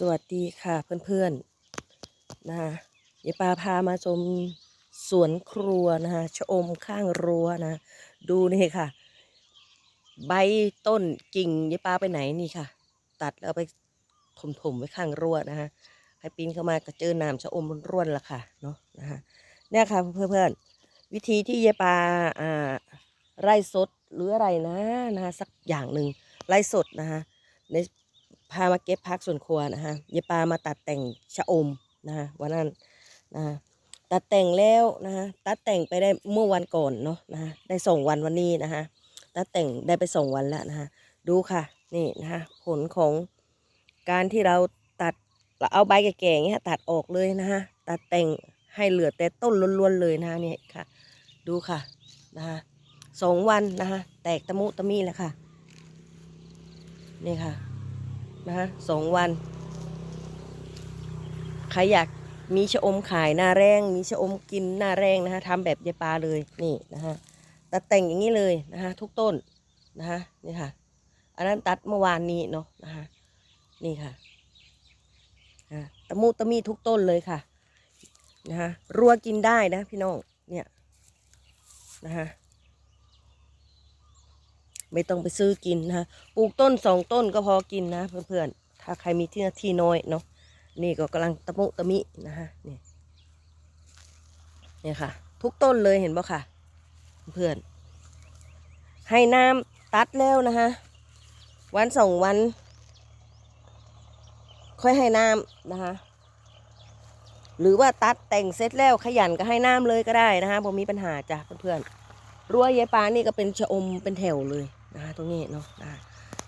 สวัสดีค่ะเพื่อนๆนะคะยายปาพามาชมสวนครัวนะคะชะอมข้างรั้วนะ ดูนี่ค่ะ ใบต้นกิ่งยายปาไปไหนนี่ค่ะ ตัดแล้วไปถมๆไว้ข้างรั้วนะคะใครปีนเข้ามาก็เจอหน้ำชะอมร่วนละค่ะเนาะนะคะเนี่ยค่ะเพื่อนๆวิธีที่ยายปาอ่าไร่สดหรืออะไรนะนะคะสักอย่างหนึ่งไร่สดนะคะใน พามาเก็บพักส่วนครัวนะฮะยายปามาตัดแต่งชะอมนะฮะวันนั้นนะฮะตัดแต่งแล้วนะฮะตัดแต่งไปได้เมื่อวันก่อนเนาะนะฮะได้ส่งวันวันนี้นะฮะตัดแต่งได้ไปส่งวันแล้วนะฮะดูค่ะนี่นะฮะผลของการที่เราตัดเราเอาใบแก่ๆอย่างเงี้ยตัดออกเลยนะฮะตัดแต่งให้เหลือแต่ต้นล้วนๆเลยนะะเนี่ยค่ะ ดูค่ะนะฮะสองวันนะฮะแตกตะมุตะมีแล้วค่ะ นี่ค่ะ นะฮะสองวัน ใครอยากมีชะอมขายหน้าแรง มีชะอมกินหน้าแรงนะฮะทำแบบยายปลาเลยนี่นะฮะตัดแต่งอย่างนี้เลยนะฮะทุกต้นนะฮะนี่ค่ะ อันนั้นตัดเมื่อวานนี้เนาะนะฮะนี่ค่ะตะมูตะมีทุกต้นเลยค่ะนะฮะรัวกินได้นะพี่น้องเนี่ยนะฮะ ไม่ต้องไปซื้อกินนะปลูกต้นสองต้นก็พอกินนะ เพื่อนๆ ถ้าใครมีที่นาที่น้อยเนาะ นี่ก็กำลังตะมุตะมินะฮะ นี่นี่ค่ะ ทุกต้นเลยเห็นบ่ค่ะ เพื่อนให้น้ำตัดแล้วนะฮะ วันสองวัน ค่อยให้น้ำนะคะหรือว่าตัดแต่งเสร็จแล้วขยันก็ให้น้ำเลยก็ได้นะคะผมมีปัญหาจ้ะเพื่อนๆรั้วยายปานี่ก็เป็นชะอมเป็นแถวเลย นะคะตรงนี้เนาะ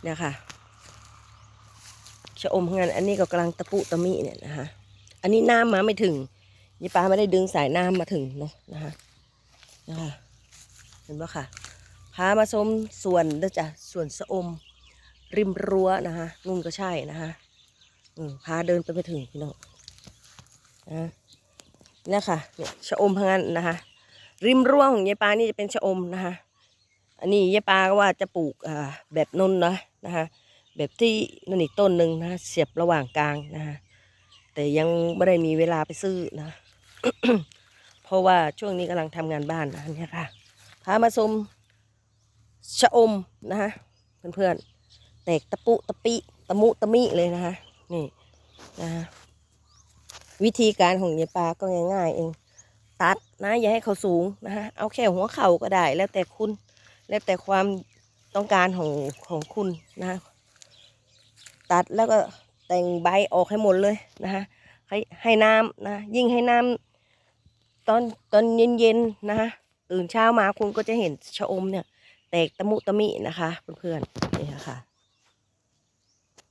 เนี่ยค่ะชะอมงานอันนี้ก็กำลังตะปุตะมิเนี่ยนะคะอันนี้น้ำมาไม่ถึงยายปาไม่ได้ดึงสายน้ำมาถึงเนาะนะคะนะคะเห็นปะค่ะพามาชมสวนเด้อจ้ะสวนชะอม ริมรั้วนะคะนุ่นก็ใช่นะคะอืพาเดินไปไม่ถึงพี่น้องนะเนี่ยค่ะเนี่ยชะอมพังนั้นนะคะริมรั้วของยายปานี่จะเป็นชะอมนะคะ อันนี้ยายปาก็ว่าจะปลูกแบบนนนะนะคะแบบที่นั่นอีกต้นหนึ่งนะเสียบระหว่างกลางนะคะแต่ยังไม่ได้มีเวลาไปซื้อนะ เพราะว่าช่วงนี้กำลังทำงานบ้านนะเนี่ยค่ะพามาชมชะอมนะคะเพื่อนๆแตกตะปุตะปิตะมุตะมิเลยนะคะนี่นะคะวิธีการของยายปาก็ง่ายๆเอง ตัดนะอย่าให้เขาสูงนะฮะเอาแค่หัวเข่าก็ได้แล้วแต่คุณ แล้วแต่ความต้องการของของคุณนะตัดแล้วก็แต่งใบออกให้หมดเลยนะฮะให้ให้น้ำนะยิ่งให้น้ำตอนตอนเย็นๆนะฮะตื่นเช้ามาคุณก็จะเห็นชะอมเนี่ย แตกตะมุตะมินะคะเพื่อนๆนี่ค่ะ